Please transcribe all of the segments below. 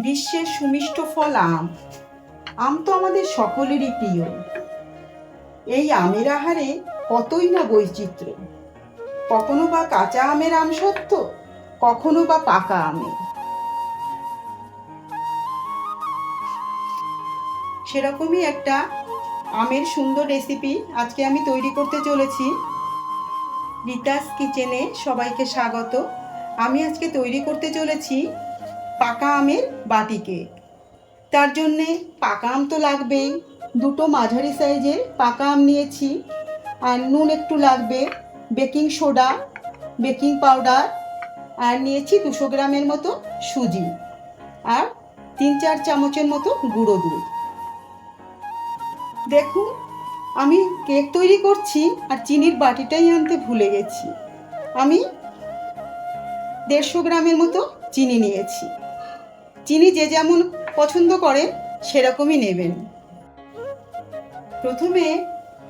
বিশ্বের সুমিষ্ট ফল আম। আম তো আমাদের সকলেরই প্রিয়। এই আমের আহারে কতই না বৈচিত্র্য। কখনো বা কাঁচা আমের আম সত্য, কখনো বা পাকা আমের সেরকমই একটা আমের সুন্দর রেসিপি আজকে আমি তৈরি করতে চলেছি। রিতাস কিচেনে সবাইকে স্বাগত। আমি আজকে তৈরি করতে চলেছি পাকা আমের বাটি কেক তার জন্যে পাকা আম তো লাগবেই। দুটো মাঝারি সাইজের পাকা আম নিয়েছি। আর নুন একটু লাগবে। Baking soda, baking powder. আর নিয়েছি দুশো গ্রামের মতো সুজি। আর তিন চার চামচের মতো গুঁড়ো দুধ। দেখুন, আমি কেক তৈরি করছি আর চিনির বাটিটাই আনতে ভুলে গেছি। আমি দেড়শো গ্রামের মতো চিনি নিয়েছি। চিনি যে যেমন পছন্দ করে সেরকমই নেবেন। প্রথমে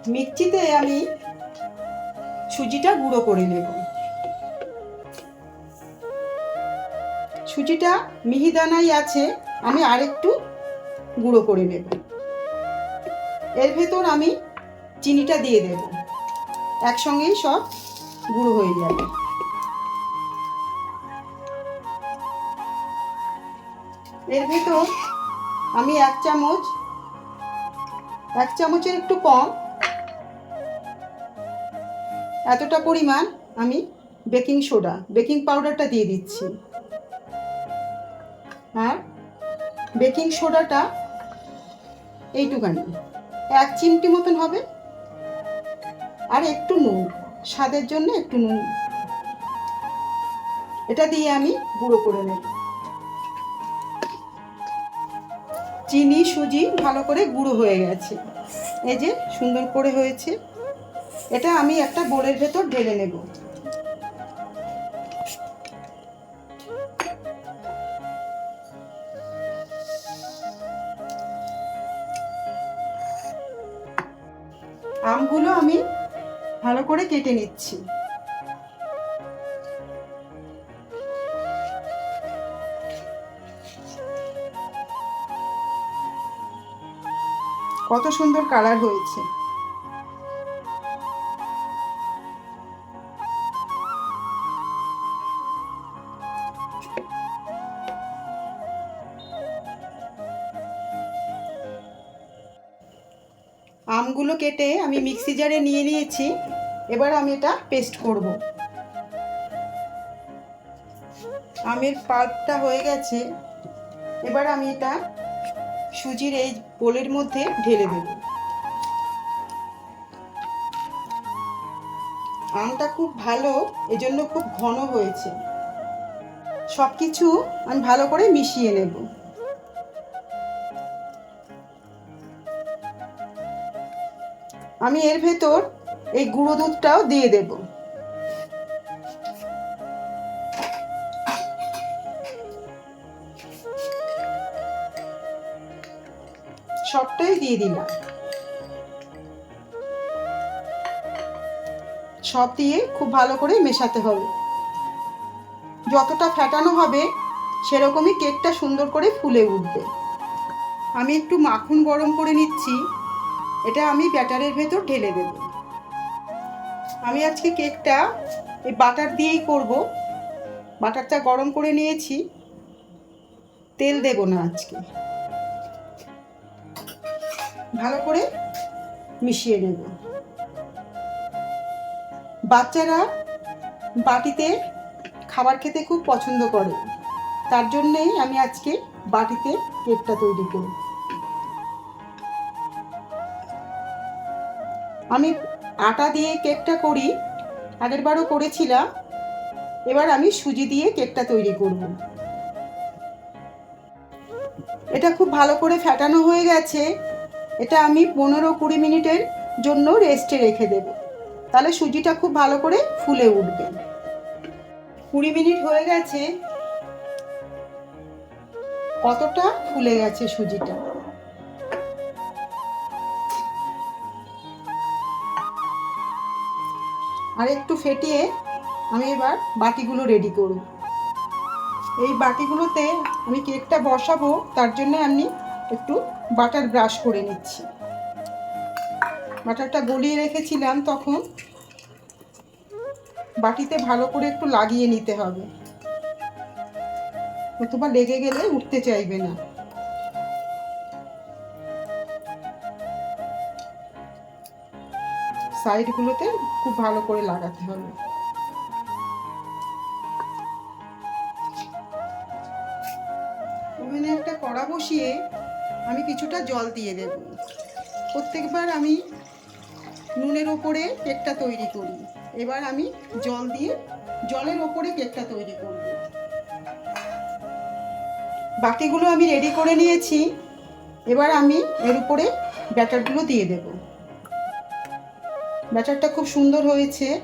মিক্সিতে আমি সুজিটা গুঁড়ো করে নেব। সুজিটা মিহিদানাই আছে, আমি আরেকটু গুঁড়ো করে নেব। এর ভেতর আমি চিনিটা দিয়ে দেব। একসঙ্গেই সব গুঁড়ো হয়ে যাবে। এর ভিতর আমি এক চামচ, এক চামচের একটু কম, এতটা পরিমাণ আমি বেকিং সোডা, বেকিং পাউডারটা দিয়ে দিচ্ছি। আর বেকিং সোডাটা এইটুকানি এক চিমটি মতন হবে। আর একটু নুন, স্বাদের জন্য একটু নুন। এটা দিয়ে আমি গুঁড়ো করে নেব। চিনি, সুজি ভালো করে গুঁড়ো হয়ে গেছে। এই যে সুন্দর করে হয়েছে। এটা আমি একটা বোলের ভেতর ঢেলে নেব। আমগুলো আমি ভালো করে কেটে নিচ্ছি। কত সুন্দর কালার হয়েছে। আমগুলো কেটে আমি মিক্সি জারে নিয়ে নিয়েছি। এবার আমি এটা পেস্ট করব। আমের পাল্পটা হয়ে গেছে। এবার আমি এটা সুজির এই বোলের মধ্যে ঢেলে দেব। আমটা খুব ভালো, এজন্য খুব ঘন হয়েছে। সব কিছু আমি ভালো করে মিশিয়ে নেব। আমি এর ভেতর এই গুঁড়ো দুধটাও দিয়ে দেব। সবটাই দিয়ে দিলাম। সব দিয়ে খুব ভালো করে মেশাতে হবে। যতটা ফ্যাটানো হবে, সেরকমই কেকটা সুন্দর করে ফুলে উঠবে। আমি একটু মাখন গরম করে নিচ্ছি। এটা আমি ব্যাটারের ভেতর ঢেলে দেব। আমি আজকে কেকটা এই বাটার দিয়েই করব। বাটারটা গরম করে নিয়েছি। তেল দেব না আজকে। ভালো করে মিশিয়ে নেব। বাচ্চারা বাটিতে খাবার খেতে খুব পছন্দ করে। তার জন্যেই আমি আজকে বাটিতে কেকটা তৈরি করি। আমি আটা দিয়ে কেকটা করি, আগেরবারও করেছিলাম, এবার আমি সুজি দিয়ে কেকটা তৈরি করব। এটা খুব ভালো করে ফ্যাটানো হয়ে গেছে। এটা আমি পনেরো কুড়ি মিনিটের জন্য রেস্টে রেখে দেব। তাহলে সুজিটা খুব ভালো করে ফুলে উঠবে। কুড়ি মিনিট হয়ে গেছে। কতটা ফুলে গেছে সুজিটা? আর একটু ফেটিয়ে আমি এবার বাটিগুলো রেডি করব। এই বাটিগুলোতে আমি কেকটা বসাবো, তার জন্য আমি একটু বাটার ব্রাশ করে নিচ্ছি। বাটারটা গলিয়ে রেখেছিলাম তখন। বাটিতে ভালো করে একটু লাগিয়ে নিতে হবে। অথবা লেগে গেলে উঠতে চাইবে না। সাইডগুলোতে খুব ভালো করে লাগাতে হবে। ওভেনে একটা কড়া বসিয়ে আমি কিছুটা জল দিয়ে দেব। প্রত্যেকবার আমি নুনের ওপরে কেকটা তৈরি করি। এবার আমি জল দিয়ে জলের ওপরে কেকটা তৈরি করব। বাকিগুলো আমি রেডি করে নিয়েছি। এবার আমি এর উপরে ব্যাটারগুলো দিয়ে দেব। ব্যাটারটা খুব সুন্দর হয়েছে।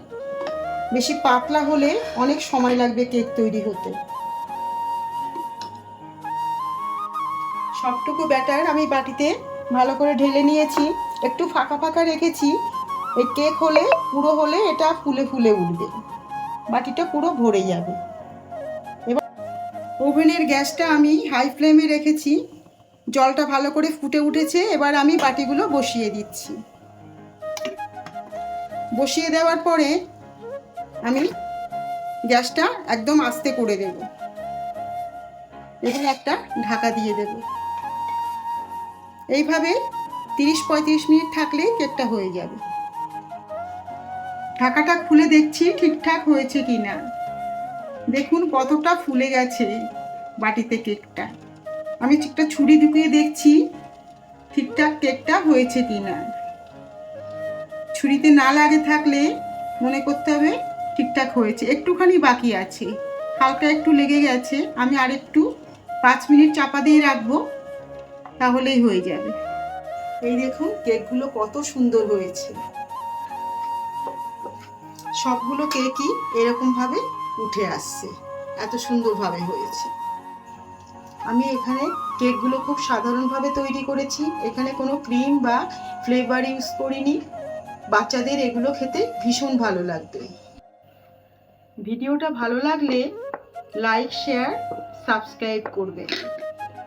বেশি পাতলা হলে অনেক সময় লাগবে কেক তৈরি হতে। সবটুকু ব্যাটার আমি বাটিতে ভালো করে ঢেলে নিয়েছি। একটু ফাঁকা ফাঁকা রেখেছি। এই কেক হলে, পুরো হলে এটা ফুলে ফুলে উঠবে। বাটিটা পুরো ভরে যাবে। এবার ওভেনের গ্যাসটা আমি হাই ফ্লেমে রেখেছি। জলটা ভালো করে ফুটে উঠেছে। এবার আমি বাটিগুলো বসিয়ে দিচ্ছি। বসিয়ে দেওয়ার পরে আমি গ্যাসটা একদম আস্তে করে দেব। এখানে একটা ঢাকা দিয়ে দেব। এইভাবে তিরিশ পঁয়ত্রিশ মিনিট থাকলে কেকটা হয়ে যাবে। ঢাকাটা খুলে দেখছি ঠিকঠাক হয়েছে কি না। দেখুন কতটা ফুলে গেছে বাটিতে কেকটা। আমি একটা ছুরি ঢুকিয়ে দেখছি ঠিকঠাক কেকটা হয়েছে কি না। ছুরিতে না লাগে থাকলে মনে করতে হবে ঠিকঠাক হয়েছে। একটুখানি বাকি আছে। হালকা একটু লেগে গেছে। আমি আরেকটু পাঁচ মিনিট চাপা দিয়ে রাখব। তাহলেই হয়ে যাবে। এই দেখুন, কেকগুলো কত সুন্দর হয়েছে। সবগুলো কেকই এরকমভাবে উঠে আসছে। এত সুন্দরভাবে হয়েছে। আমি এখানে কেকগুলো খুব সাধারণভাবে তৈরি করেছি। এখানে কোনো ক্রিম বা ফ্লেভার ইউজ করিনি। বাচ্চাদের এগুলো খেতে ভীষণ ভালো লাগবে। ভিডিওটা ভালো লাগলে লাইক, শেয়ার, সাবস্ক্রাইব করবে